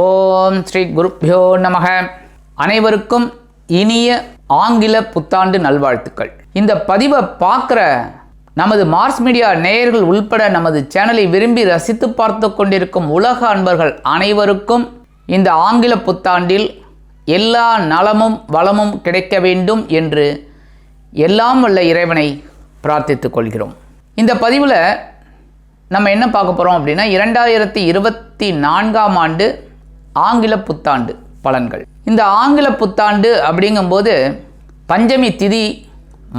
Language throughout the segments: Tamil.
ஓம் ஸ்ரீ குருப்யோ நமக. அனைவருக்கும் இனிய ஆங்கில புத்தாண்டு நல்வாழ்த்துக்கள். இந்த பதிவை பார்க்குற நமது மார்ஸ் மீடியா நேயர்கள் உள்பட நமது சேனலை விரும்பி ரசித்து பார்த்து கொண்டிருக்கும் உலக அன்பர்கள் அனைவருக்கும் இந்த ஆங்கில புத்தாண்டில் எல்லா நலமும் வளமும் கிடைக்க வேண்டும் என்று எல்லாம் வல்ல இறைவனை பிரார்த்தித்து கொள்கிறோம். இந்த பதிவில் நம்ம என்ன பார்க்க போகிறோம் அப்படின்னா இரண்டாயிரத்தி இருபத்தி நான்காம் ஆண்டு ஆங்கில புத்தாண்டு பலன்கள். இந்த ஆங்கில புத்தாண்டு அப்படிங்கும்போது பஞ்சமி திதி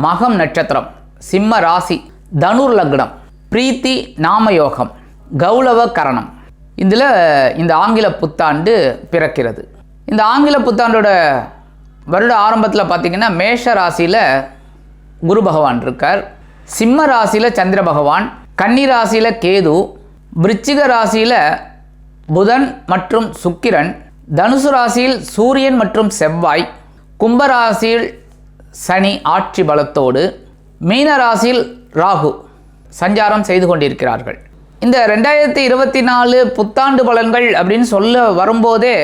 மகம் நட்சத்திரம் சிம்ம ராசி தனுர் லக்னம் பிரீத்தி நாமயோகம் கௌளவ கரணம். இதில் இந்த ஆங்கில புத்தாண்டு பிறக்கிறது. இந்த ஆங்கில புத்தாண்டோட வருட ஆரம்பத்தில் பார்த்தீங்கன்னா மேஷ ராசியில் குரு பகவான் இருக்கார். சிம்ம ராசியில் சந்திர பகவான் கன்னி ராசியில் கேது விருச்சிக ராசியில் புதன் மற்றும் சுக்கிரன் தனுசு ராசியில் சூரியன் மற்றும் செவ்வாய் கும்பராசியில் சனி ஆட்சி பலத்தோடு மீன ராசியில் ராகு சஞ்சாரம் செய்து கொண்டிருக்கிறார்கள். இந்த ரெண்டாயிரத்தி இருபத்தி நாலு புத்தாண்டு பலன்கள் அப்படின்னு சொல்ல வரும்போதே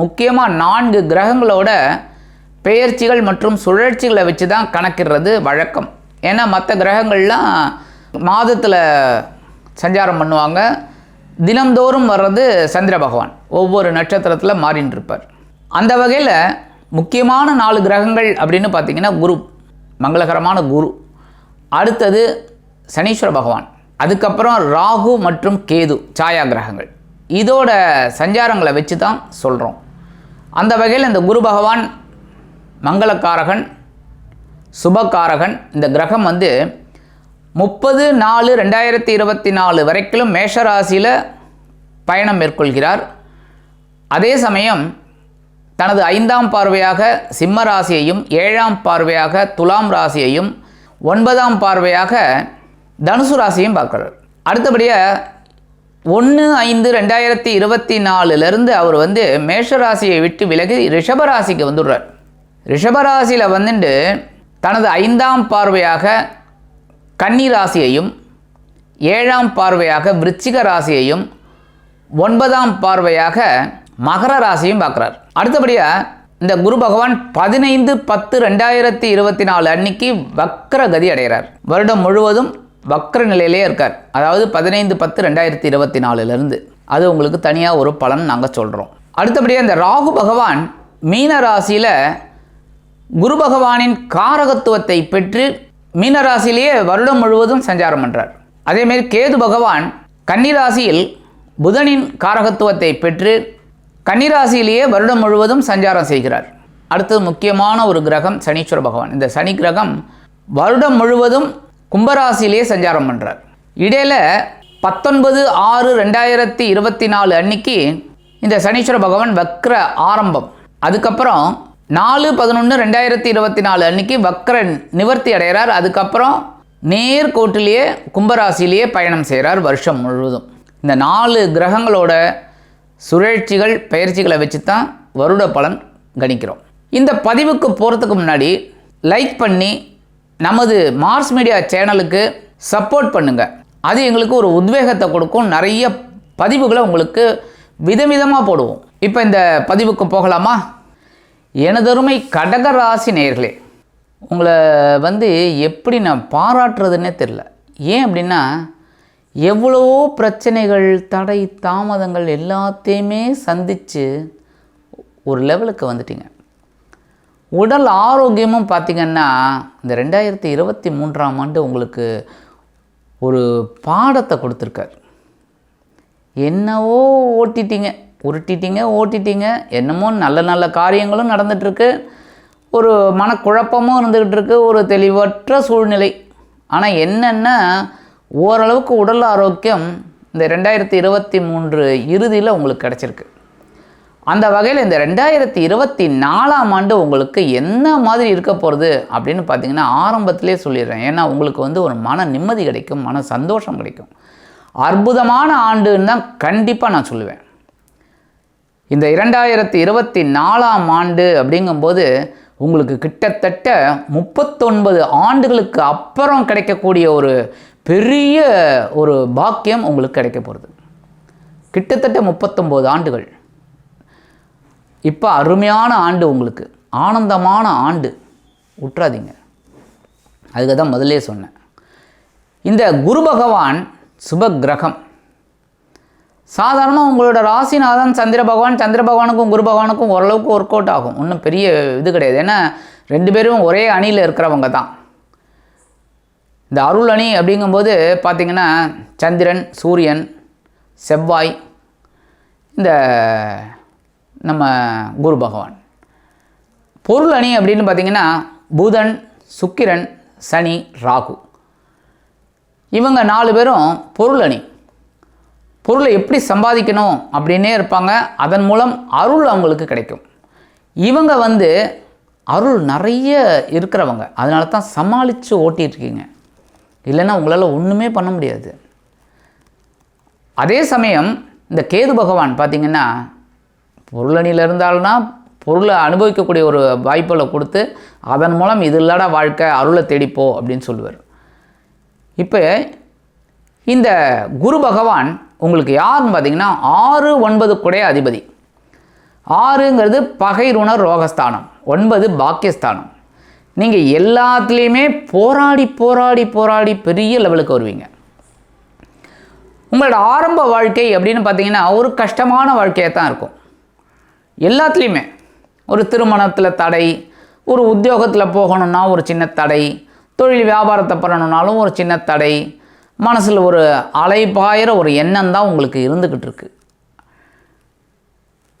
முக்கியமாக நான்கு கிரகங்களோட பெயர்ச்சிகள் மற்றும் சுழற்சிகளை வச்சு தான் கணக்கிடுறது வழக்கம். ஏன்னா மற்ற கிரகங்கள்லாம் மாதத்தில் சஞ்சாரம் பண்ணுவாங்க தினம்தோறும் வர்றது சந்திர பகவான். ஒவ்வொரு நட்சத்திரத்தில் மாறின்னு இருப்பார் அந்த வகையில் முக்கியமான நாலு கிரகங்கள் அப்படின்னு பார்த்தீங்கன்னா குரு மங்களகரமான குரு. அடுத்தது சனீஸ்வர பகவான். அதுக்கப்புறம் ராகு மற்றும் கேது சாயா கிரகங்கள். இதோட சஞ்சாரங்களை வச்சு தான் சொல்கிறோம் அந்த வகையில் இந்த குரு பகவான் மங்களக்காரகன் சுபகாரகன் இந்த கிரகம் வந்து முப்பது நாலு ரெண்டாயிரத்தி இருபத்தி நாலு வரைக்கும் மேஷராசியில் பயணம் மேற்கொள்கிறார். அதே சமயம் தனது ஐந்தாம் பார்வையாக சிம்ம ராசியையும் ஏழாம் பார்வையாக துலாம் ராசியையும் ஒன்பதாம் பார்வையாக தனுசு ராசியையும் பார்க்குறார். அடுத்தபடியாக ஒன்று ஐந்து ரெண்டாயிரத்தி இருபத்தி நாலுலேருந்து அவர் வந்து மேஷ ராசியை விட்டு விலகி ரிஷபராசிக்கு வந்துடுறார். ரிஷபராசியில் வந்துட்டு தனது ஐந்தாம் பார்வையாக கன்னி ராசியையும் ஏழாம் பார்வையாக விருச்சிக ராசியையும் ஒன்பதாம் பார்வையாக மகர ராசியும் பார்க்குறார். அடுத்தபடியாக இந்த குரு பகவான் பதினைந்து பத்து ரெண்டாயிரத்தி இருபத்தி நாலு அன்னைக்கு வக்ர கதி அடைகிறார். வருடம் முழுவதும் வக்ர நிலையிலே இருக்கார். அதாவது பதினைந்து பத்து ரெண்டாயிரத்தி இருபத்தி நாலுலேருந்து. அது உங்களுக்கு தனியாக ஒரு பலன் நாங்கள் சொல்கிறோம் அடுத்தபடியாக இந்த ராகு பகவான் மீன ராசியில் குரு பகவானின் காரகத்துவத்தை பெற்று மீனராசிலேயே வருடம் முழுவதும் சஞ்சாரம் பண்ணுறார் அதேமாரி கேது பகவான் கன்னிராசியில் புதனின் காரகத்துவத்தை பெற்று கன்னிராசியிலேயே வருடம் முழுவதும் சஞ்சாரம் செய்கிறார். அடுத்தது முக்கியமான ஒரு கிரகம் சனீஸ்வர பகவான். இந்த சனி கிரகம் வருடம் முழுவதும் கும்பராசியிலேயே சஞ்சாரம் பண்ணுறார் இடையில பத்தொன்பது ஆறு ரெண்டாயிரத்தி இருபத்தி நாலு அன்னைக்கு இந்த சனீஸ்வர பகவான் வக்ர ஆரம்பம். அதுக்கப்புறம் நாலு பதினொன்று ரெண்டாயிரத்தி இருபத்தி நாலு அன்னைக்கு வக்ரன் நிவர்த்தி அடைகிறார். அதுக்கப்புறம் நேர்கோட்டிலேயே கும்பராசிலேயே பயணம் செய்கிறார் வருஷம் முழுவதும். இந்த நாலு கிரகங்களோட சுழற்சிகள் பயிற்சிகளை வச்சு தான் வருட பலன் கணிக்கிறோம். இந்த பதிவுக்கு போகிறதுக்கு முன்னாடி லைக் பண்ணி நமது மார்ஸ் மீடியா சேனலுக்கு சப்போர்ட் பண்ணுங்கள் அது எங்களுக்கு ஒரு உத்வேகத்தை கொடுக்கும். நிறைய பதிவுகளை உங்களுக்கு விதவிதமாக போடுவோம். இப்போ இந்த பதிவுக்கு போகலாமா? எனதருமை கடகராசி நேர்களே உங்களை வந்து எப்படி நான் பாராட்டுறதுன்னே தெரில ஏன் அப்படின்னா எவ்வளவோ பிரச்சனைகள் தடை தாமதங்கள் எல்லாத்தையுமே சந்தித்து ஒரு லெவலுக்கு வந்துட்டீங்க. உடல் ஆரோக்கியமும் பார்த்திங்கன்னா இந்த ரெண்டாயிரத்தி இருபத்தி மூன்றாம் ஆண்டு உங்களுக்கு ஒரு பாடத்தை கொடுத்துருக்கார். என்னவோ ஓட்டிட்டீங்க. உருட்டிட்டீங்க ஓட்டிட்டீங்க. என்னமோ நல்ல நல்ல காரியங்களும் நடந்துகிட்ருக்கு ஒரு மனக்குழப்பமும் இருந்துக்கிட்டு இருக்குது ஒரு தெளிவற்ற சூழ்நிலை. ஆனால் என்னென்னா ஓரளவுக்கு உடல் ஆரோக்கியம் இந்த ரெண்டாயிரத்தி இருபத்தி மூன்று இறுதியில் உங்களுக்கு கிடச்சிருக்கு. அந்த வகையில் இந்த ரெண்டாயிரத்தி இருபத்தி நாலாம் ஆண்டு உங்களுக்கு என்ன மாதிரி இருக்க போகிறது அப்படின்னு பார்த்தீங்கன்னா ஆரம்பத்திலே சொல்லிடுறேன். ஏன்னா உங்களுக்கு வந்து ஒரு மன நிம்மதி கிடைக்கும் மன சந்தோஷம் கிடைக்கும். அற்புதமான ஆண்டுன்னு தான் கண்டிப்பாக நான் சொல்லுவேன். இந்த இரண்டாயிரத்தி இருபத்தி நாலாம் ஆண்டு அப்படிங்கும்போது உங்களுக்கு கிட்டத்தட்ட முப்பத்தொன்பது ஆண்டுகளுக்கு அப்புறம் கிடைக்கக்கூடிய ஒரு பெரிய ஒரு பாக்கியம் உங்களுக்கு கிடைக்க போகிறது கிட்டத்தட்ட முப்பத்தொம்போது ஆண்டுகள். இப்போ அருமையான ஆண்டு உங்களுக்கு. ஆனந்தமான ஆண்டு. விட்டுறாதீங்க அதுக்கு தான் முதலே சொன்னேன். இந்த குரு பகவான் சுப சாதாரணமாக உங்களோட ராசிநாதன் சந்திர பகவான் சந்திர பகவானுக்கும் குரு பகவானுக்கும் ஓரளவுக்கு ஒர்க் அவுட் ஆகும். ஒன்றும் பெரிய இது கிடையாது. ஏன்னா ரெண்டு பேரும் ஒரே அணியில் இருக்கிறவங்க தான். இந்த அருள் அணி அப்படிங்கும்போது பார்த்திங்கன்னா சந்திரன் சூரியன் செவ்வாய் இந்த நம்ம குரு பகவான். பொருள் அணி அப்படின்னு பார்த்தீங்கன்னா புதன் சுக்கிரன் சனி ராகு. இவங்க நாலு பேரும் பொருள் அணி. பொருளை எப்படி சம்பாதிக்கணும் அப்படின்னே இருப்பாங்க. அதன் மூலம் அருள் அவங்களுக்கு கிடைக்கும். இவங்க வந்து அருள் நிறைய இருக்கிறவங்க. அதனால தான் சமாளித்து ஓட்டிகிட்ருக்கீங்க இல்லைன்னா உங்களால் ஒன்றுமே பண்ண முடியாது. அதே சமயம் இந்த கேது பகவான் பார்த்திங்கன்னா பொருளணியில் இருந்தாலும்னா பொருளை அனுபவிக்கக்கூடிய ஒரு வாய்ப்புகளை கொடுத்து அதன் மூலம் இது இல்லாத வாழ்க்கை அருளை தேடிப்போ அப்படின்னு சொல்லுவார். இப்போ இந்த குரு பகவான் உங்களுக்கு யாருன்னு பார்த்தீங்கன்னா ஆறு ஒன்பது குடைய அதிபதி. ஆறுங்கிறது பகைருணர் ரோகஸ்தானம். ஒன்பது பாக்கியஸ்தானம். நீங்கள் எல்லாத்துலேயுமே போராடி போராடி போராடி பெரிய லெவலுக்கு வருவீங்க. உங்களோட ஆரம்ப வாழ்க்கை அப்படின்னு பார்த்தீங்கன்னா ஒரு கஷ்டமான வாழ்க்கையாக தான் இருக்கும். எல்லாத்துலேயுமே. ஒரு திருமணத்தில் தடை ஒரு உத்தியோகத்தில் போகணுன்னா ஒரு சின்ன தடை தொழில் வியாபாரத்தை பண்ணணுன்னாலும் ஒரு சின்ன தடை மனசில் ஒரு அலைபாயிற ஒரு எண்ணம் தான் உங்களுக்கு இருந்துக்கிட்டு இருக்கு.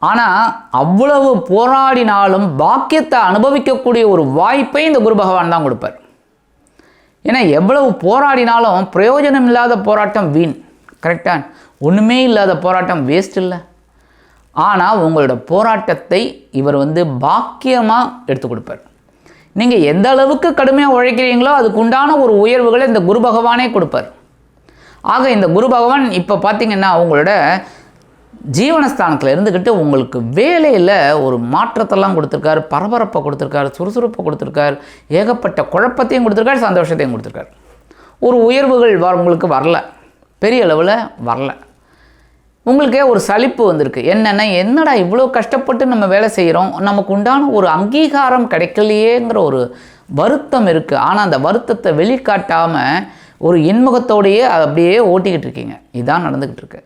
ஆனால் அவ்வளவு போராடினாலும் பாக்கியத்தை அனுபவிக்கக்கூடிய ஒரு வாய்ப்பை இந்த குரு பகவான் தான் கொடுப்பார். ஏன்னா எவ்வளவு போராடினாலும் பிரயோஜனம் இல்லாத போராட்டம் வீண். கரெக்டாக ஒன்றுமே இல்லாத போராட்டம் வேஸ்ட் இல்லை. ஆனால் உங்களோட போராட்டத்தை இவர் வந்து பாக்கியமாக எடுத்து கொடுப்பார். நீங்கள் எந்த அளவுக்கு கடுமையாக உழைக்கிறீங்களோ அதுக்கு உண்டான ஒரு உயர்வுகளை இந்த குரு பகவானே கொடுப்பார். ஆக இந்த குரு பகவான் இப்போ பார்த்தீங்கன்னா அவங்களோட ஜீவனஸ்தானத்தில் இருந்துக்கிட்டு உங்களுக்கு வேலையில் ஒரு மாற்றத்தெல்லாம் கொடுத்துருக்காரு பரபரப்பை கொடுத்துருக்காரு சுறுசுறுப்பை கொடுத்துருக்காரு ஏகப்பட்ட குழப்பத்தையும் கொடுத்துருக்காரு சந்தோஷத்தையும் கொடுத்துருக்காரு. ஒரு உயர்வுகள் வ உங்களுக்கு வரல. பெரிய அளவில் வரல. உங்களுக்கே ஒரு சலிப்பு வந்திருக்கு. என்னென்னா என்னடா இவ்வளோ கஷ்டப்பட்டு நம்ம வேலை செய்கிறோம் நமக்கு உண்டான ஒரு அங்கீகாரம் கிடைக்கலையேங்கிற ஒரு வருத்தம் இருக்குது ஆனால் அந்த வருத்தத்தை வெளிக்காட்டாமல் ஒரு இன்முகத்தோடையே அப்படியே ஓட்டிக்கிட்டு இருக்கீங்க. இதுதான் நடந்துக்கிட்டு இருக்கு.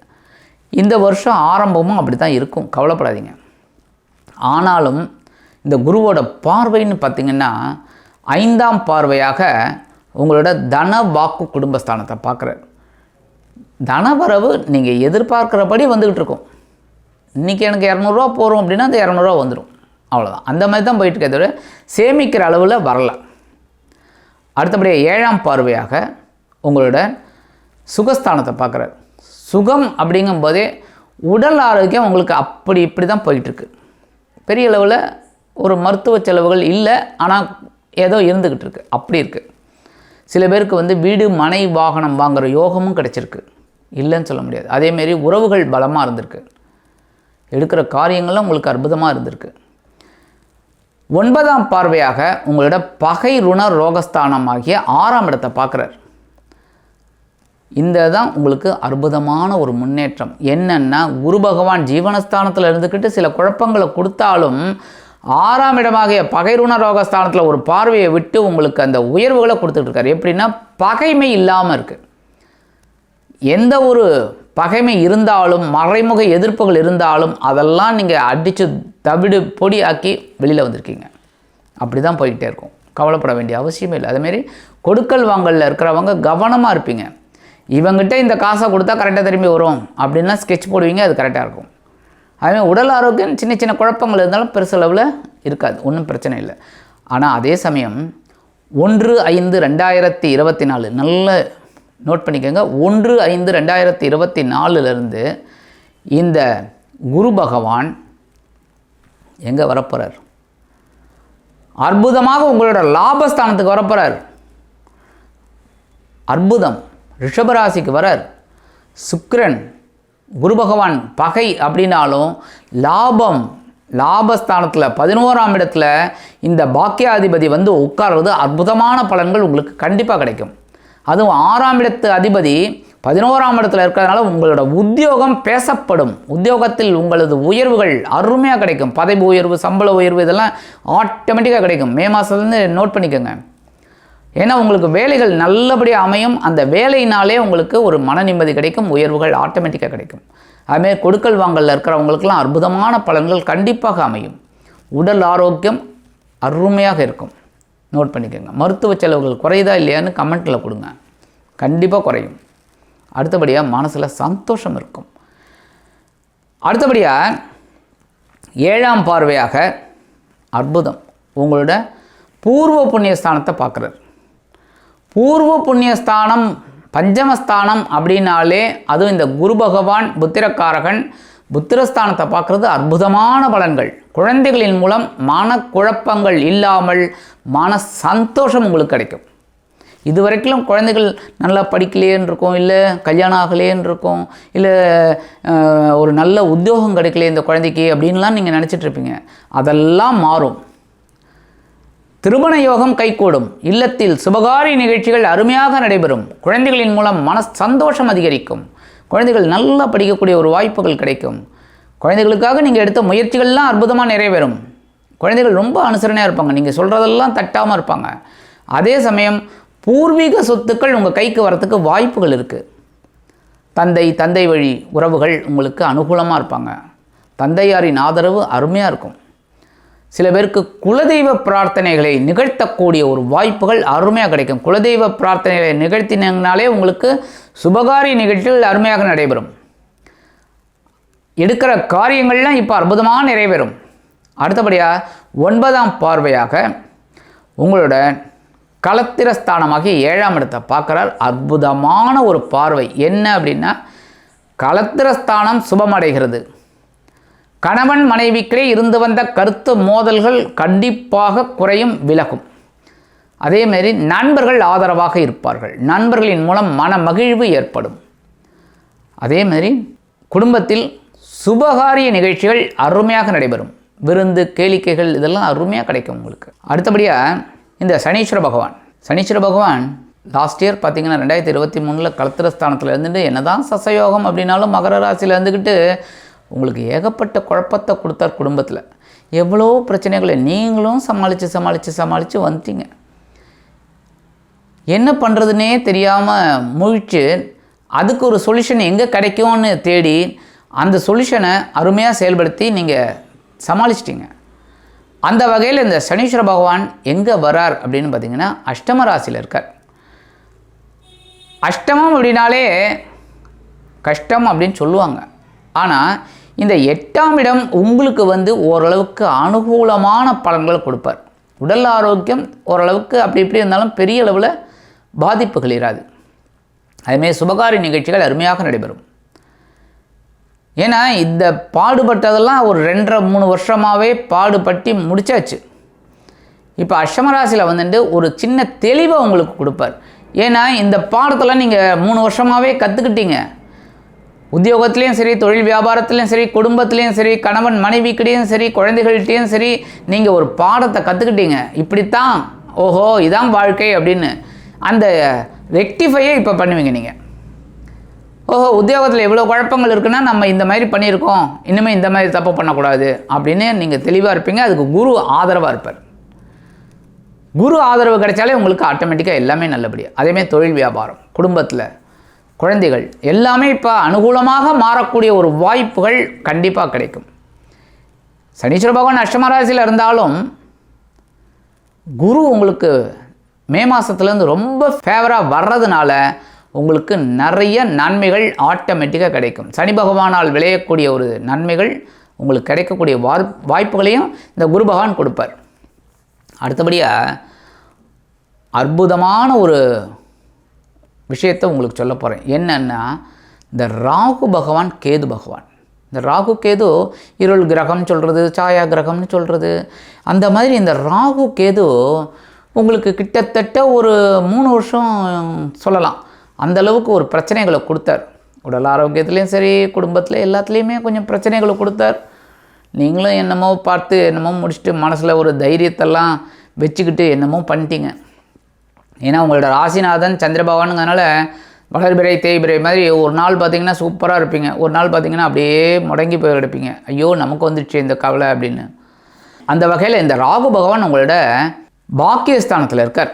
இந்த வருஷம் ஆரம்பமும் அப்படி தான் இருக்கும். கவலைப்படாதீங்க. ஆனாலும் இந்த குருவோட பார்வைன்னு பார்த்திங்கன்னா ஐந்தாம் பார்வையாக உங்களோட தன வாக்கு குடும்பஸ்தானத்தை பார்க்குறாரு. தனவரவு நீங்கள் எதிர்பார்க்குறபடி வந்துக்கிட்டு இருக்கும். இன்றைக்கி எனக்கு இரநூறுவா போகிறோம் அப்படின்னா அந்த இரநூறுவா வந்துடும் அவ்வளோதான் அந்த மாதிரி தான் போயிட்டு இருக்கிறத தவிர சேமிக்கிற அளவில் வரல. அடுத்தபடியாக ஏழாம் பார்வையாக உங்களோட சுகஸ்தானத்தை பார்க்குறாரு. சுகம் அப்படிங்கும்போதே உடல் ஆரோக்கியம் உங்களுக்கு அப்படி இப்படி தான் போயிட்டுருக்கு. பெரிய அளவில் ஒரு மருத்துவ செலவுகள் இல்லை ஆனால் ஏதோ இருந்துக்கிட்டு இருக்கு. அப்படி இருக்குது சில பேருக்கு வந்து வீடு மனை வாகனம் வாங்குகிற யோகமும் கிடச்சிருக்கு. இல்லைன்னு சொல்ல முடியாது. அதேமாரி உறவுகள் பலமாக இருந்திருக்கு. எடுக்கிற காரியங்கள்லாம் உங்களுக்கு அற்புதமாக இருந்திருக்கு. ஒன்பதாம் பார்வையாக உங்களோட பகை ருண ரோகஸ்தானமாகிய ஆறாம் இடத்தை பார்க்குறார். இந்த தான் உங்களுக்கு அற்புதமான ஒரு முன்னேற்றம். என்னென்னா குரு பகவான் ஜீவனஸ்தானத்தில் இருந்துக்கிட்டு சில குழப்பங்களை கொடுத்தாலும் ஆறாம் இடமாகிய பகைருண ரோகஸ்தானத்தில் ஒரு பார்வையை விட்டு உங்களுக்கு அந்த உயர்வுகளை கொடுத்துட்ருக்காரு. எப்படின்னா பகைமை இல்லாமல் இருக்குது எந்த ஒரு பகைமை இருந்தாலும் மறைமுக எதிர்ப்புகள் இருந்தாலும் அதெல்லாம் நீங்கள் அடித்து தவிடு பொடியாக்கி வெளியில் வந்திருக்கீங்க. அப்படி தான் போய்கிட்டே இருக்கும். கவலைப்பட வேண்டிய அவசியமே இல்லை. அதேமாரி கொடுக்கல் வாங்கலில் இருக்கிறவங்க கவனமாக இருப்பீங்க. இவங்ககிட்ட இந்த காசை கொடுத்தா கரெக்டாக திரும்பி வரும் அப்படின்னா ஸ்கெட்ச் போடுவீங்க அது கரெக்டாக இருக்கும். அதுமாதிரி உடல் ஆரோக்கியம் சின்ன சின்ன குழப்பங்கள் இருந்தாலும் பெருசளவில் இருக்காது ஒன்றும் பிரச்சனை இல்லை. ஆனால் அதே சமயம் ஒன்று ஐந்து ரெண்டாயிரத்தி இருபத்தி நாலு நல்ல நோட் பண்ணிக்கோங்க. ஒன்று ஐந்து ரெண்டாயிரத்தி இருபத்தி நாலுலேருந்து இந்த குரு பகவான் எங்கே வரப்போகிறார் அற்புதமாக உங்களோட லாபஸ்தானத்துக்கு வரப்போகிறார் அற்புதம். ரிஷபராசிக்கு வரார். சுக்ரன் குரு பகவான் பகை அப்படின்னாலும் லாபம் லாபஸ்தானத்தில் பதினோராம் இடத்துல இந்த பாக்கியாதிபதி வந்து உட்கார்றது அற்புதமான பலன்கள் உங்களுக்கு கண்டிப்பாக கிடைக்கும். அதுவும் ஆறாம் இடத்து அதிபதி பதினோராம் இடத்துல இருக்கிறதுனால உங்களோட உத்தியோகம் பேசப்படும். உத்தியோகத்தில் உங்களது உயர்வுகள் அருமையாக கிடைக்கும். பதவி உயர்வு சம்பள உயர்வு இதெல்லாம் ஆட்டோமேட்டிக்காக கிடைக்கும். மே மாதத்துலேருந்து நோட் பண்ணிக்கோங்க. ஏன்னா உங்களுக்கு வேலைகள் நல்லபடியாக அமையும். அந்த வேலையினாலே உங்களுக்கு ஒரு மன நிம்மதி கிடைக்கும் உயர்வுகள் ஆட்டோமேட்டிக்காக கிடைக்கும். அதுமாரி கொடுக்கல் வாங்கலில் இருக்கிறவங்களுக்கெல்லாம் அற்புதமான பலன்கள் கண்டிப்பாக அமையும். உடல் ஆரோக்கியம் அருமையாக இருக்கும். நோட் பண்ணிக்கோங்க. மருத்துவ செலவுகள் குறையுதா இல்லையான்னு கமெண்ட்டில் கொடுங்க. கண்டிப்பாக குறையும். அடுத்தபடியாக மனசில் சந்தோஷம் இருக்கும். அடுத்தபடியாக ஏழாம் பார்வையாக அற்புதம். உங்களோட பூர்வ புண்ணியஸ்தானத்தை பார்க்குறார். பூர்வ புண்ணியஸ்தானம் பஞ்சமஸ்தானம் அப்படின்னாலே அதுவும் இந்த குரு பகவான் புத்திரக்காரகன் புத்திரஸ்தானத்தை பார்க்குறது அற்புதமான பலன்கள். குழந்தைகளின் மூலம் மனக்குழப்பங்கள் இல்லாமல் மன சந்தோஷம் உங்களுக்கு கிடைக்கும். இது வரைக்கும் குழந்தைகள் நல்லா படிக்கலையேன்னு இருக்கும் இல்லை கல்யாணம் ஆகலேன்னு இருக்கும் இல்லை ஒரு நல்ல உத்தியோகம் கிடைக்கலையே இந்த குழந்தைக்கு அப்படின்லாம் நீங்கள் நினச்சிட்டு இருப்பீங்க. அதெல்லாம் மாறும். திருமண யோகம் கைகூடும். இல்லத்தில் சுபகாரிய நிகழ்ச்சிகள் அருமையாக நடைபெறும். குழந்தைகளின் மூலம் மன சந்தோஷம் அதிகரிக்கும். குழந்தைகள் நல்லா படிக்கக்கூடிய ஒரு வாய்ப்புகள் கிடைக்கும். குழந்தைகளுக்காக நீங்கள் எடுத்த முயற்சிகள்லாம் அற்புதமாக நிறைவேறும். குழந்தைகள் ரொம்ப அனுசரணையாக இருப்பாங்க. நீங்கள் சொல்கிறதெல்லாம் தட்டாமல் இருப்பாங்க. அதே சமயம் பூர்வீக சொத்துக்கள் உங்கள் கைக்கு வரத்துக்கு வாய்ப்புகள் இருக்குது தந்தை தந்தை வழி உறவுகள் உங்களுக்கு அனுகூலமாக இருப்பாங்க. தந்தையாரின் ஆதரவு அருமையாக இருக்கும். சில பேருக்கு குலதெய்வ பிரார்த்தனைகளை நிகழ்த்தக்கூடிய ஒரு வாய்ப்புகள் அருமையாக கிடைக்கும். குலதெய்வ பிரார்த்தனைகளை நிகழ்த்தினாலே உங்களுக்கு சுபகாரிய நிகழ்ச்சிகள் அருமையாக நடைபெறும். எடுக்கிற காரியங்கள்லாம் இப்போ அற்புதமாக நிறைவேறும். அடுத்தபடியாக ஒன்பதாம் பார்வையாக உங்களோட களத்திரஸ்தானமாகி ஏழாம் இடத்தை பார்க்குறார். அற்புதமான ஒரு பார்வை. என்ன அப்படின்னா களத்திரஸ்தானம் சுபமடைகிறது. கணவன் மனைவிக்கே இருந்து வந்த கருத்து மோதல்கள் கண்டிப்பாக குறையும் விலகும். அதேமாரி நண்பர்கள் ஆதரவாக இருப்பார்கள். நண்பர்களின் மூலம் மன மகிழ்வு ஏற்படும். அதேமாரி குடும்பத்தில் சுபகாரிய நிகழ்ச்சிகள் அருமையாக நடைபெறும். விருந்து கேளிக்கைகள் இதெல்லாம் அருமையாக கிடைக்கும் உங்களுக்கு. அடுத்தபடியாக இந்த சனீஸ்வர பகவான். சனீஸ்வர பகவான் லாஸ்ட் இயர் பார்த்திங்கன்னா ரெண்டாயிரத்தி இருபத்தி மூணில் களத்திரஸ்தானத்தில் இருந்துட்டு என்னதான் சசயோகம் அப்படின்னாலும் மகர ராசியில் இருந்துக்கிட்டு உங்களுக்கு ஏகப்பட்ட குழப்பத்தை கொடுத்தார் குடும்பத்தில். எவ்வளோ பிரச்சனைகளை நீங்களும் சமாளித்து சமாளித்து சமாளித்து வந்துட்டீங்க. என்ன பண்ணுறதுனே தெரியாமல் முழிச்சு அதுக்கு ஒரு சொல்யூஷன் எங்கே கிடைக்கும்னு தேடி அந்த சொல்யூஷனை அருமையாக செயல்படுத்தி நீங்கள் சமாளிச்சிட்டிங்க. அந்த வகையில் இந்த சனீஸ்வர பகவான் எங்கே வரார் அப்படின்னு பார்த்தீங்கன்னா அஷ்டம ராசியில் இருக்கார். அஷ்டமம் அப்படின்னாலே கஷ்டம் அப்படின்னு சொல்லுவாங்க. ஆனால் இந்த எட்டாம் இடம் உங்களுக்கு வந்து ஓரளவுக்கு அனுகூலமான பலன்களை கொடுப்பார். உடல் ஆரோக்கியம் ஓரளவுக்கு அப்படி இப்படி இருந்தாலும் பெரிய அளவில் பாதிப்புகள் இராது. அதுமாரி சுபகாரி நிகழ்ச்சிகள் அருமையாக நடைபெறும். ஏன்னா இந்த பாடுபட்டதெல்லாம் ஒரு ரெண்டரை மூணு வருஷமாகவே பாடுபட்டி முடிச்சாச்சு. இப்போ அஷ்டமராசியில் வந்துட்டு ஒரு சின்ன தெளிவை உங்களுக்கு கொடுப்பார். ஏன்னா இந்த பாடத்தெல்லாம் நீங்கள் மூணு வருஷமாகவே கற்றுக்கிட்டீங்க உத்தியோகத்துலேயும் சரி தொழில் வியாபாரத்துலேயும் சரி குடும்பத்துலேயும் சரி கணவன் மனைவிக்கிட்டேயும் சரி குழந்தைகள்கிட்டையும் சரி நீங்கள் ஒரு பாடத்தை கற்றுக்கிட்டீங்க இப்படித்தான் ஓஹோ இதான் வாழ்க்கை அப்படின்னு அந்த ரெக்டிஃபையை இப்போ பண்ணுவீங்க நீங்கள் ஓஹோ உத்தியோகத்தில் எவ்வளோ குழப்பங்கள் இருக்குன்னா நம்ம இந்த மாதிரி பண்ணியிருக்கோம் இனிமேல் இந்த மாதிரி தப்பு பண்ணக்கூடாது அப்படின்னு நீங்கள் தெளிவாக இருப்பீங்க. அதுக்கு குரு ஆதரவாக இருப்பார். குரு ஆதரவு கிடைச்சாலே உங்களுக்கு ஆட்டோமேட்டிக்காக எல்லாமே நல்லபடியாக அதேமாதிரி தொழில் வியாபாரம் குடும்பத்தில் குழந்தைகள் எல்லாமே இப்போ அனுகூலமாக மாறக்கூடிய ஒரு வாய்ப்புகள் கண்டிப்பாக கிடைக்கும். சனீஸ்வர பகவான் அஷ்டமராசியில் இருந்தாலும் குரு உங்களுக்கு மே மாதத்துலேருந்து ரொம்ப ஃபேவராக வர்றதுனால உங்களுக்கு நிறைய நன்மைகள் ஆட்டோமேட்டிக்காக கிடைக்கும். சனி பகவானால் விளையக்கூடிய ஒரு நன்மைகள் உங்களுக்கு கிடைக்கக்கூடிய வார் வாய்ப்புகளையும் இந்த குரு பகவான் கொடுப்பார். அடுத்தபடியாக அற்புதமான ஒரு விஷயத்தை உங்களுக்கு சொல்ல போகிறேன் என்னென்னா இந்த ராகு பகவான் கேது பகவான். இந்த ராகு கேது இருள் கிரகம்னு சொல்கிறது சாயா கிரகம்னு சொல்கிறது அந்த மாதிரி இந்த ராகு கேது உங்களுக்கு கிட்டத்தட்ட ஒரு மூணு வருஷம் சொல்லலாம். அந்த அளவுக்கு ஒரு பிரச்சனைகளை கொடுத்தார். உடல் ஆரோக்கியத்துலேயும் சரி குடும்பத்தில் எல்லாத்துலேயுமே கொஞ்சம் பிரச்சனைகளை கொடுத்தார். நீங்களும் என்னமோ பார்த்து என்னமோ முடிச்சுட்டு மனசில் ஒரு தைரியத்தெல்லாம் வச்சுக்கிட்டு என்னமோ பண்ணிட்டீங்க. ஏன்னா உங்களோட ராசிநாதன் சந்திரபகவானுங்கிறனால வளர்பிறை தேய்பிறை மாதிரி ஒரு நாள் பார்த்தீங்கன்னா சூப்பராக இருப்பீங்க. ஒரு நாள் பார்த்தீங்கன்னா அப்படியே முடங்கி போய் எடுப்பீங்க. ஐயோ நமக்கு வந்துடுச்சு இந்த கவலை அப்படின்னு. அந்த வகையில் இந்த ராகு பகவான் உங்களோட பாக்கியஸ்தானத்தில் இருக்கார்.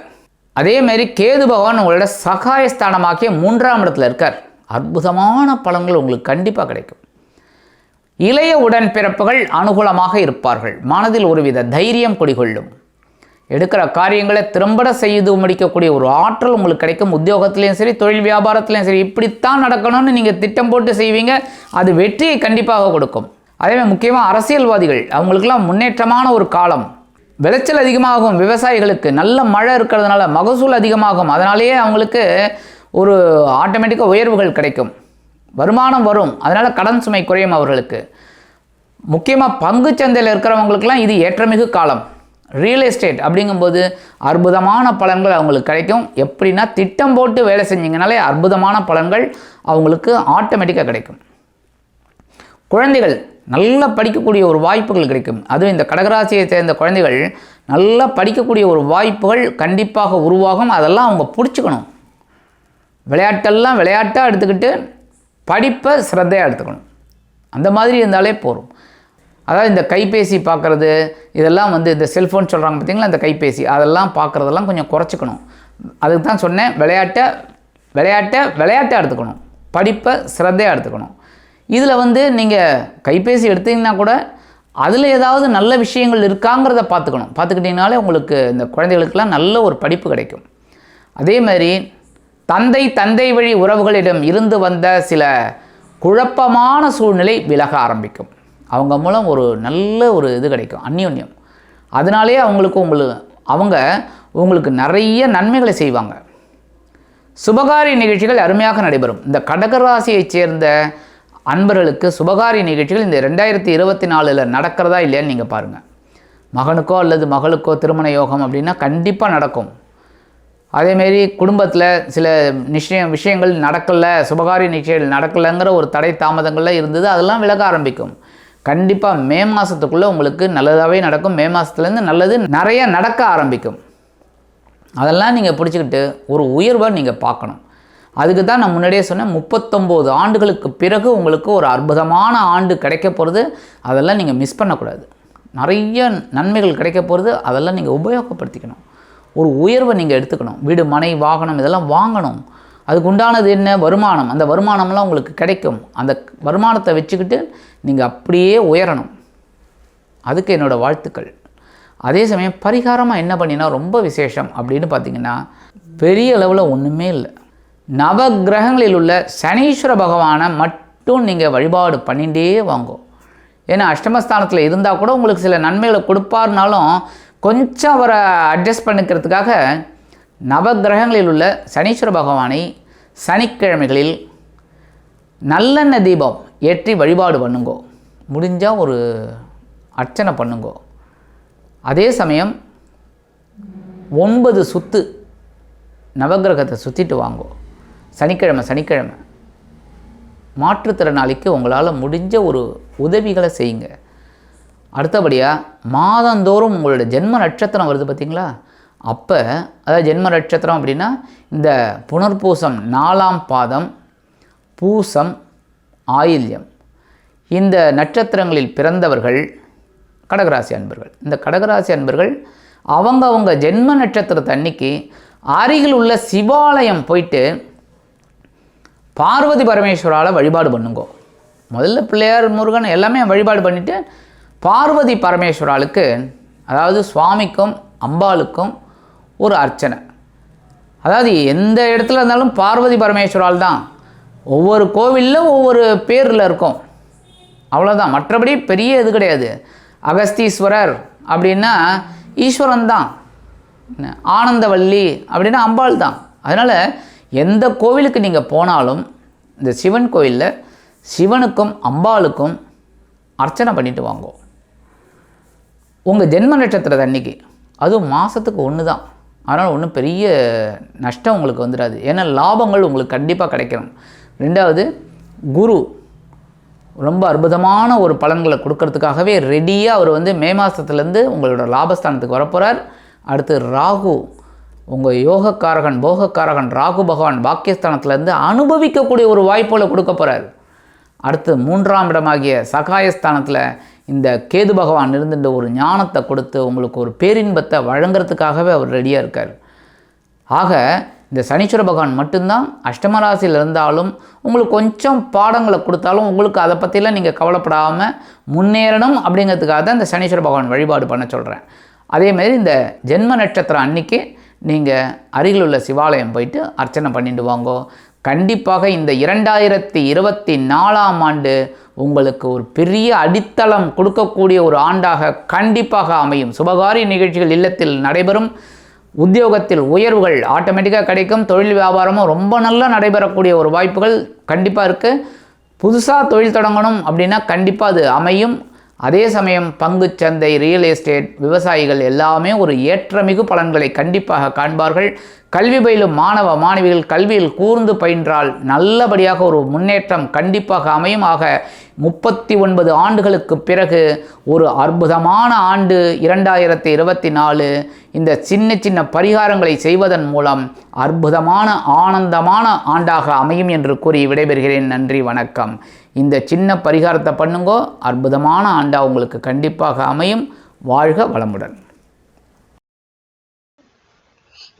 அதேமாரி கேது பகவான் உங்களோட சகாயஸ்தானமாக்கிய மூன்றாம் இடத்துல இருக்கார். அற்புதமான பலன்கள் உங்களுக்கு கண்டிப்பாக கிடைக்கும். இளைய உடன் பிறப்புகள் அனுகூலமாக இருப்பார்கள். மனதில் ஒருவித தைரியம் குடிகொள்ளும். எடுக்கிற காரியங்களை திறம்பட செய்து முடிக்கக்கூடிய ஒரு ஆற்றல் உங்களுக்கு கிடைக்கும். உத்தியோகத்திலையும் சரி தொழில் வியாபாரத்திலையும் சரி இப்படித்தான் நடக்கணும்னு நீங்கள் திட்டம் போட்டு செய்வீங்க. அது வெற்றியை கண்டிப்பாக கொடுக்கும். அதேமாதிரி முக்கியமாக அரசியல்வாதிகள் அவங்களுக்கெல்லாம் முன்னேற்றமான ஒரு காலம். விளைச்சல் அதிகமாகும் விவசாயிகளுக்கு நல்ல மழை இருக்கிறதுனால மகசூல் அதிகமாகும். அதனாலேயே அவங்களுக்கு ஒரு ஆட்டோமேட்டிக்காக உயர்வுகள் கிடைக்கும். வருமானம் வரும் அதனால் கடன் சுமை குறையும் அவர்களுக்கு. முக்கியமாக பங்கு சந்தையில் இருக்கிறவங்களுக்கெல்லாம் இது ஏற்றமிகு காலம். ரியல் எஸ்டேட் அப்படிங்கும்போது அற்புதமான பலன்கள் அவங்களுக்கு கிடைக்கும். எப்படின்னா திட்டம் போட்டு வேலை செஞ்சீங்கனாலே அற்புதமான பலன்கள் அவங்களுக்கு ஆட்டோமேட்டிக்காக கிடைக்கும். குழந்தைகள் நல்லா படிக்கக்கூடிய ஒரு வாய்ப்புகள் கிடைக்கும். அதுவும் இந்த கடகராசியை சேர்ந்த குழந்தைகள் நல்லா படிக்கக்கூடிய ஒரு வாய்ப்புகள் கண்டிப்பாக உருவாகும். அதெல்லாம் அவங்க பிடிச்சிக்கணும் விளையாட்டெல்லாம் விளையாட்டாக எடுத்துக்கிட்டு படிப்பை சிரத்தையாக எடுத்துக்கணும். அந்த மாதிரி இருந்தாலே போதும். அதாவது இந்த கைபேசி பார்க்குறது இதெல்லாம் வந்து இந்த செல்ஃபோன் சொல்கிறாங்க பார்த்தீங்களா இந்த கைபேசி. அதெல்லாம் பார்க்குறதெல்லாம் கொஞ்சம் குறைச்சிக்கணும். அதுக்கு தான் சொன்னேன் விளையாட்டை விளையாட்டை விளையாட்டாக எடுத்துக்கணும். படிப்பை சிரத்தையாக எடுத்துக்கணும். இதில் வந்து நீங்கள் கைபேசி எடுத்தீங்கன்னா கூட அதில் ஏதாவது நல்ல விஷயங்கள் இருக்காங்கிறத பார்த்துக்கணும். பார்த்துக்கிட்டிங்கனாலே உங்களுக்கு இந்த குழந்தைகளுக்கெல்லாம் நல்ல ஒரு படிப்பு கிடைக்கும். அதே மாதிரி தந்தை தந்தை வழி உறவுகளிடம் இருந்து வந்த சில குழப்பமான சூழ்நிலை விலக ஆரம்பிக்கும். அவங்க மூலம் ஒரு நல்ல ஒரு இது கிடைக்கும் அந்யோன்யம். அதனாலே அவங்களுக்கு உங்களுக்கு அவங்க உங்களுக்கு நிறைய நன்மைகளை செய்வாங்க. சுபகாரிய நிகழ்ச்சிகள் அருமையாக நடைபெறும். இந்த கடகராசியைச் சேர்ந்த அன்பர்களுக்கு சுபகாரிய நிகழ்ச்சிகள் இந்த ரெண்டாயிரத்தி இருபத்தி நாலில் நடக்கிறதா இல்லையான்னு நீங்கள் பாருங்கள் மகனுக்கோ அல்லது மகளுக்கோ திருமண யோகம் அப்படின்னா கண்டிப்பாக நடக்கும். அதேமாரி குடும்பத்தில் சில நிச்சயம் விஷயங்கள் நடக்கலை சுபகாரிய நிகழ்ச்சிகள் நடக்கலைங்கிற ஒரு தடை தாமதங்கள்லாம் இருந்தது அதெல்லாம் விலக ஆரம்பிக்கும். கண்டிப்பாக மே மாதத்துக்குள்ளே உங்களுக்கு நல்லதாகவே நடக்கும். மே மாதத்துலேருந்து நல்லது நிறைய நடக்க ஆரம்பிக்கும். அதெல்லாம் நீங்கள் பிடிச்சிக்கிட்டு ஒரு உயர்வை நீங்கள் பார்க்கணும். அதுக்கு தான் நான் முன்னாடியே சொன்னேன் முப்பத்தொம்போது ஆண்டுகளுக்கு பிறகு உங்களுக்கு ஒரு அற்புதமான ஆண்டு கிடைக்க போகிறது அதெல்லாம் நீங்கள் மிஸ் பண்ணக்கூடாது. நிறைய நன்மைகள் கிடைக்க போகிறது அதெல்லாம் நீங்கள் உபயோகப்படுத்திக்கணும். ஒரு உயர்வை நீங்கள் எடுத்துக்கணும். வீடு மனை வாகனம் இதெல்லாம் வாங்கணும். அதுக்கு உண்டானது என்ன? வருமானம். அந்த வருமானம்லாம் உங்களுக்கு கிடைக்கும். அந்த வருமானத்தை வச்சுக்கிட்டு நீங்கள் அப்படியே உயரணும். அதுக்கு என்னோடய வாழ்த்துக்கள். அதே சமயம் பரிகாரமாக என்ன பண்ணினா ரொம்ப விசேஷம் அப்படின்னு பார்த்தீங்கன்னா பெரிய அளவில் ஒன்றுமே இல்லை. நவகிரகங்களில் உள்ள சனீஸ்வர பகவானை மட்டும் நீங்கள் வழிபாடு பண்ணிகிட்டே வாங்கும் ஏன்னா அஷ்டமஸ்தானத்தில் இருந்தால் கூட உங்களுக்கு சில நன்மைகளை கொடுப்பாருனாலும் கொஞ்சம் அவரை அட்ஜஸ்ட் பண்ணிக்கிறதுக்காக நவகிரகங்களில் உள்ள சனீஸ்வர பகவானை சனிக்கிழமைகளில் நல்லெண்ணெய் தீபம் ஏற்றி வழிபாடு பண்ணுங்கோ. முடிஞ்சால் ஒரு அர்ச்சனை பண்ணுங்கோ. அதே சமயம் ஒன்பது சுத்து நவகிரகத்தை சுற்றிட்டு வாங்கோ. சனிக்கிழமை சனிக்கிழமை. மாற்றுத்திறனாளிக்கு உங்களால் முடிஞ்ச ஒரு உதவிகளை செய்யுங்க. அடுத்தபடியாக மாதந்தோறும் உங்களோட ஜென்ம நட்சத்திரம் வருது பார்த்தீங்களா அப்போ அதாவது ஜென்ம நட்சத்திரம் அப்படின்னா இந்த புனர்பூசம் நாலாம் பாதம் பூசம் ஆயில்யம். இந்த நட்சத்திரங்களில் பிறந்தவர்கள் கடகராசி அன்பர்கள். இந்த கடகராசி அன்பர்கள் அவங்க அவங்க ஜென்ம நட்சத்திரத்தை அன்னைக்கு அருகில் உள்ள சிவாலயம் போயிட்டு பார்வதி பரமேஸ்வரால் வழிபாடு பண்ணுங்கோ. முதல்ல பிள்ளையார் முருகன் எல்லாமே வழிபாடு பண்ணிவிட்டு பார்வதி பரமேஸ்வராளுக்கு அதாவது சுவாமிக்கும் அம்பாளுக்கும் ஒரு அர்ச்சனை. அதாவது எந்த இடத்துல இருந்தாலும் பார்வதி பரமேஸ்வரால் தான். ஒவ்வொரு கோவிலில் ஒவ்வொரு பேரில் இருக்கும். அவ்வளோதான் மற்றபடி பெரிய இது கிடையாது. அகஸ்தீஸ்வரர் அப்படின்னா ஈஸ்வரன் தான். ஆனந்தவல்லி அப்படின்னா அம்பாள் தான். அதனால் எந்த கோவிலுக்கு நீங்கள் போனாலும் இந்த சிவன் கோயிலில் சிவனுக்கும் அம்பாளுக்கும் அர்ச்சனை பண்ணிட்டு வாங்கோ. உங்கள் ஜென்ம நட்சத்திரத்தை அன்னைக்கு அதுவும் மாதத்துக்கு ஒன்று தான் அதனால் ஒன்றும் பெரிய நஷ்டம் உங்களுக்கு வந்துடாது ஏன்னா லாபங்கள் உங்களுக்கு கண்டிப்பாக கிடைக்கணும். ரெண்டாவது குரு ரொம்ப அற்புதமான ஒரு பலன்களை கொடுக்கறதுக்காகவே ரெடியாக அவர் வந்து மே மாதத்துலேருந்து உங்களோட லாபஸ்தானத்துக்கு வரப்போகிறார் அடுத்து ராகு. உங்கள் யோகக்காரகன் போகக்காரகன் ராகு பகவான் பாக்கியஸ்தானத்துலேருந்து அனுபவிக்கக்கூடிய ஒரு வாய்ப்புகளை கொடுக்க போகிறார் அடுத்து மூன்றாம் இடமாகிய சகாயஸ்தானத்தில் இந்த கேது பகவான் இருந்துட்டு ஒரு ஞானத்தை கொடுத்து உங்களுக்கு ஒரு பேரின்பத்தை வழங்குறதுக்காகவே அவர் ரெடியாக இருக்கார். ஆக இந்த சனீஸ்வர பகவான் மட்டும்தான் அஷ்டமராசியில் இருந்தாலும் உங்களுக்கு கொஞ்சம் பாடங்களை கொடுத்தாலும் உங்களுக்கு அதை பற்றிலாம் நீங்கள் கவலைப்படாமல் முன்னேறணும் அப்படிங்கிறதுக்காக தான் இந்த சனீஸ்வர பகவான் வழிபாடு பண்ண சொல்கிறேன் அதேமாரி இந்த ஜென்ம நட்சத்திரம் அன்னைக்கு நீங்கள் அருகில் உள்ள சிவாலயம் போயிட்டு அர்ச்சனை பண்ணிட்டு வாங்கோ. கண்டிப்பாக இந்த இரண்டாயிரத்தி இருபத்தி நாலாம் ஆண்டு உங்களுக்கு ஒரு பெரிய அடித்தளம் கொடுக்கக்கூடிய ஒரு ஆண்டாக கண்டிப்பாக அமையும். சுபகாரிய நிகழ்ச்சிகள் இல்லத்தில் நடைபெறும். உத்தியோகத்தில் உயர்வுகள் ஆட்டோமேட்டிக்காக கிடைக்கும். தொழில் வியாபாரமும் ரொம்ப நல்லா நடைபெறக்கூடிய ஒரு வாய்ப்புகள் கண்டிப்பாக இருக்குது புதுசாக தொழில் தொடங்கணும் அப்படின்னா கண்டிப்பாக அது அமையும். அதே சமயம் பங்குச் சந்தை ரியல் எஸ்டேட் விவசாயிகள் எல்லாமே ஒரு ஏற்றமிகு பலன்களை கண்டிப்பாக காண்பார்கள். கல்வி பயிலும் மாணவ மாணவிகள் கல்வியில் கூர்ந்து பயின்றால் நல்லபடியாக ஒரு முன்னேற்றம் கண்டிப்பாக அமையும். ஆக முப்பத்தி ஒன்பது ஆண்டுகளுக்கு பிறகு ஒரு அற்புதமான ஆண்டு இரண்டாயிரத்தி இருபத்தி நாலு இந்த சின்ன சின்ன பரிகாரங்களை செய்வதன் மூலம் அற்புதமான ஆனந்தமான ஆண்டாக அமையும் என்று கூறி விடைபெறுகிறேன். நன்றி வணக்கம். இந்த சின்ன பரிகாரத்தை பண்ணுங்கோ அற்புதமான ஆண்டாக உங்களுக்கு கண்டிப்பாக அமையும். வாழ்க வளமுடன்.